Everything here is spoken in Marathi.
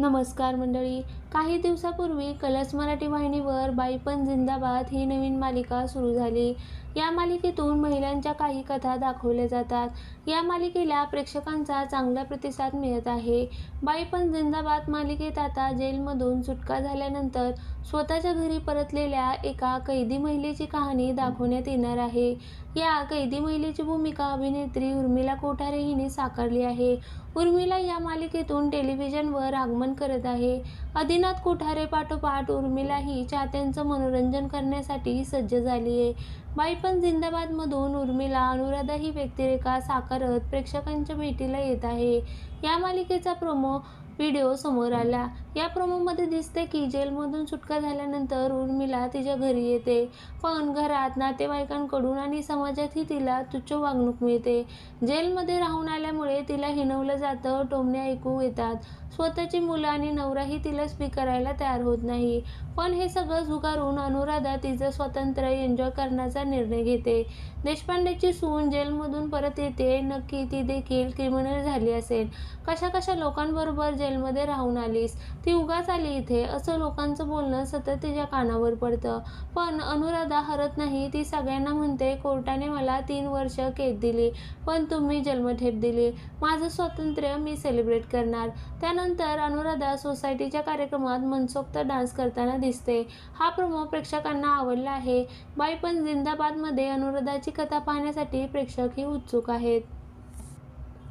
नमस्कार मंडळी. काही दिवसापूर्वी कलर्स मराठी वाहिनीवर बाईपण जिंदाबाद ही नवीन मालिका सुरू झाली. या मालिकेतून महिलांच्या काही कथा दाखवल्या जातात. या मालिकेला प्रेक्षकांचा चांगला प्रतिसाद मिळत आहे. बाईपण जिंदाबाद मालिकेत आता जेलमधून सुटका झाल्यानंतर स्वतःच्या घरी परतलेल्या एका कैदी महिलेची कहाणी दाखवण्यात येणार आहे. या कैदी महिलेची भूमिका अभिनेत्री उर्मिला कोठारे हिने साकारली आहे. उर्मिला या मालिकेतून टेलिव्हिजनवर आगमन करत आहे. आदिनाथ कोठारे पाठोपाठ उर्मिलाही चाहत्यांचं मनोरंजन करण्यासाठी सज्ज झाली आहे बाईपण जिंदाबादमधून उर्मिला अनुराधा ही व्यक्तिरेखा साकारत प्रेक्षकांच्या भेटीला येत आहे. या मालिकेचा प्रोमो व्हिडिओ समोर आला. या प्रोमोमध्ये दिसते की जेलमधून सुटका झाल्यानंतर उर्मिला तिच्या घरी येते. पण घरात नातेवाईकांकडून आणि समाजातही तिला तुच्छ वागणूक मिळते. जेलमध्ये राहून आल्यामुळे तिला हिणवलं जातं टोमणे ऐकू येतात. स्वतःची मुलं आणि नवराही तिला स्वीकारायला तयार होत नाही. पण हे सगळं झुगारून अनुराधा तिचं स्वातंत्र्य एन्जॉय करण्याचा निर्णय घेते. देशपांडेची सून जेलमधून परत येते. नक्की ती देखील क्रिमिनल झाली असेल. कशा कशा लोकांबरोबर जेलमध्ये राहून आलीस? ती उगाच आली इथे असं लोकांचं बोलणं सतत तिच्या कानावर पडतं. पण अनुराधा हरत नाही. ती सगळ्यांना म्हणते कोर्टाने मला तीन वर्ष कैद दिली पण तुम्ही जन्मठेप दिली. माझं स्वातंत्र्य मी सेलिब्रेट करणार. त्यानंतर अनुराधा सोसायटीच्या कार्यक्रमात मनसोक्त डान्स करताना दिसते. हा प्रोमो प्रेक्षकांना आवडला आहे. बाई पण जिंदा अहमदाबादमध्ये अनुराधाची कथा पाहण्यासाठी प्रेक्षकही उत्सुक आहेत.